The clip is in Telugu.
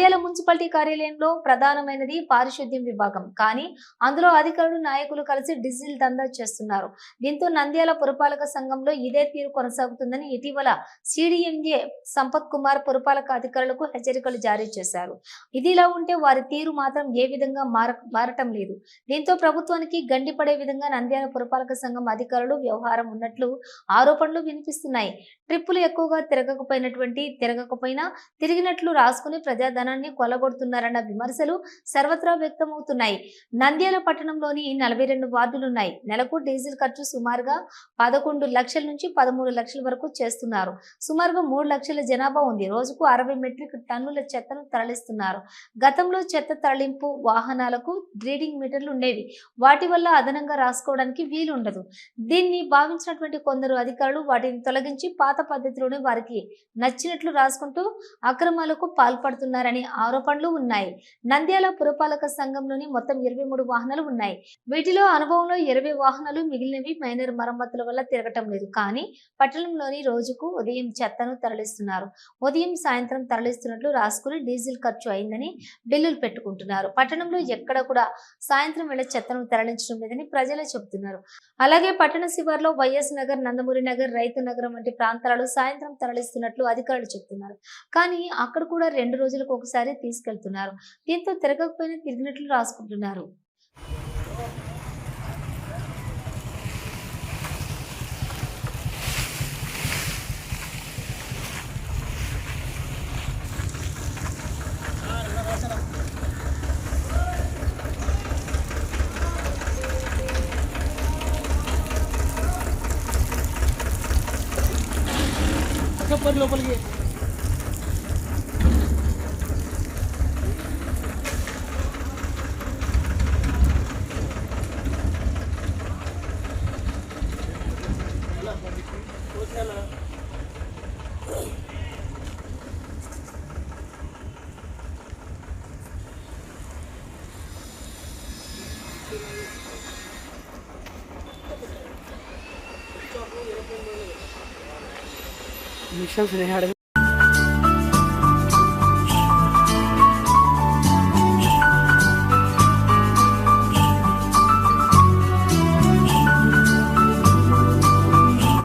నంద్యాల మున్సిపాలిటీ కార్యాలయంలో ప్రధానమైనది పారిశుద్ధ్యం విభాగం. కానీ అందులో అధికారులు నాయకులు కలిసి డీజిల్ దందా చేస్తున్నారు. దీంతో నంద్యాల పురపాలక సంఘంలో ఇదే తీరు కొనసాగుతుందని ఇటీవల సిడిఎంఏ సంపత్ కుమార్ పురపాలక అధికారులకు హెచ్చరికలు జారీ చేశారు. ఇదిలా ఉంటే వారి తీరు మాత్రం ఏ విధంగా మారటం లేదు. దీంతో ప్రభుత్వానికి గండిపడే విధంగా నంద్యాల పురపాలక సంఘం అధికారులు వ్యవహారం ఉన్నట్లు ఆరోపణలు వినిపిస్తున్నాయి. ట్రిప్పులు ఎక్కువగా తిరగకపోయినటువంటి తిరగకపోయినా తిరిగినట్లు రాసుకుని ప్రజాధనాన్ని కొలగొడుతున్నారన్న విమర్శలు సర్వత్రా వ్యక్తమవుతున్నాయి. నంద్యాల పట్టణంలోని నలభై రెండు వార్డులున్నాయి. నెలకు డీజిల్ ఖర్చు సుమారుగా పదకొండు లక్షల నుంచి పదమూడు లక్షల వరకు చేస్తున్నారు. సుమారుగా మూడు లక్షల జనాభా ఉంది. రోజుకు అరవై మెట్రిక్ టన్నుల చెత్తను తరలిస్తున్నారు. గతంలో చెత్త తరలింపు వాహనాలకు గ్రీడింగ్ మీటర్లు ఉండేవి. వాటి వల్ల అదనంగా రాసుకోవడానికి వీలు ఉండదు. దీన్ని భావించినటువంటి కొందరు అధికారులు వాటిని తొలగించి పాత పద్ధతిలోనే వారికి నచ్చినట్లు రాసుకుంటూ అక్రమాలకు పాల్పడుతున్నారని ఆరోపణలు ఉన్నాయి. నంద్యాల పురపాలక సంఘంలోని మొత్తం ఇరవై మూడు వాహనాలు ఉన్నాయి. వీటిలో అనుభవంలో ఇరవై వాహనాలు మిగిలినవి మైనర్ మరమ్మతుల వల్ల తిరగటం లేదు. కానీ పట్టణంలోని రోజుకు ఉదయం చెత్తను తరలిస్తున్నారు. ఉదయం సాయంత్రం తరలిస్తున్నట్లు రాసుకుని డీజిల్ ఖర్చు అయిందని బిల్లులు పెట్టుకుంటున్నారు. పట్టణంలో ఎక్కడ కూడా సాయంత్రం వేళ చెత్తను తరలించడం లేదని ప్రజలే చెబుతున్నారు. అలాగే పట్టణ శివార్లో వైఎస్ నగర్ నందమూరి నగర్ రైతు నగరం వంటి ప్రాంతాలలో సాయంత్రం తరలిస్తున్నట్లు అధికారులు చెబుతున్నారు. కానీ అక్కడ కూడా రెండు రోజులకు ఒకసారి తీసుకెళ్తున్నారు. దీంతో తిరగకపోయినా తిరిగినట్లు రాసుకుంటున్నారు. లోపలికి. मिशन सुने